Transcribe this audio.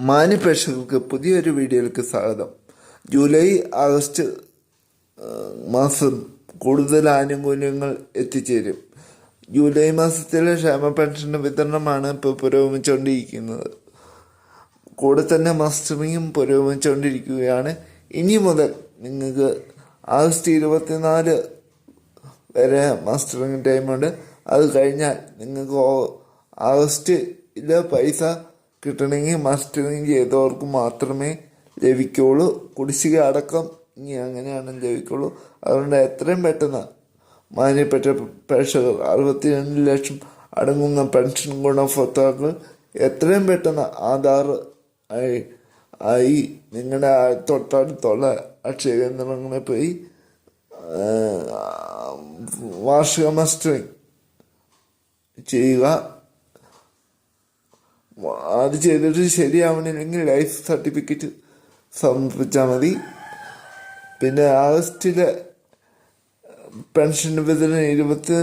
മാന്യപ്രേക്ഷകർക്ക് പുതിയൊരു വീഡിയോയിലേക്ക് സ്വാഗതം. ജൂലൈ ആഗസ്റ്റ് മാസം കൂടുതൽ ആനുകൂല്യങ്ങൾ എത്തിച്ചേരും. ജൂലൈ മാസത്തിലെ ക്ഷേമ പെൻഷൻ വിതരണമാണ് ഇപ്പോൾ പുരോഗമിച്ചുകൊണ്ടിരിക്കുന്നത്. കൂടെ തന്നെ മസ്റ്ററിങ്ങും പുരോഗമിച്ചുകൊണ്ടിരിക്കുകയാണ്. ഇനി മുതൽ നിങ്ങൾക്ക് ആഗസ്റ്റ് ഇരുപത്തിനാല് വരെ മസ്റ്ററിങ് ടൈമുണ്ട്. അത് കഴിഞ്ഞാൽ നിങ്ങൾക്ക് ഓ- ആഗസ്റ്റിലെ പൈസ കിട്ടണമെങ്കിൽ മസ്റ്ററിങ് ചെയ്തവർക്ക് മാത്രമേ ലഭിക്കുള്ളൂ. കുടിശ്ശിക അടക്കം ഇനി അങ്ങനെയാണ് ലഭിക്കുള്ളൂ. അതുകൊണ്ട് എത്രയും പെട്ടെന്ന് മാന്യപ്പെട്ട പ്രേക്ഷകർ അറുപത്തിരണ്ട് ലക്ഷം അടങ്ങുന്ന പെൻഷൻ ഗുണഭോക്താക്കൾ എത്രയും പെട്ടെന്ന് ആധാർ ആയി ആയി നിങ്ങളുടെ തൊട്ടടുത്തുള്ള അക്ഷയ കേന്ദ്രങ്ങളിൽ പോയി വാർഷിക മസ്റ്ററിങ് ചെയ്യുക. അത് ചെയ്തിട്ട് ശരിയാവണമെങ്കിൽ ലൈഫ് സർട്ടിഫിക്കറ്റ് സമർപ്പിച്ചാൽ മതി. പിന്നെ ആഗസ്റ്റിലെ പെൻഷൻ വിതരണം ഇരുപത്തി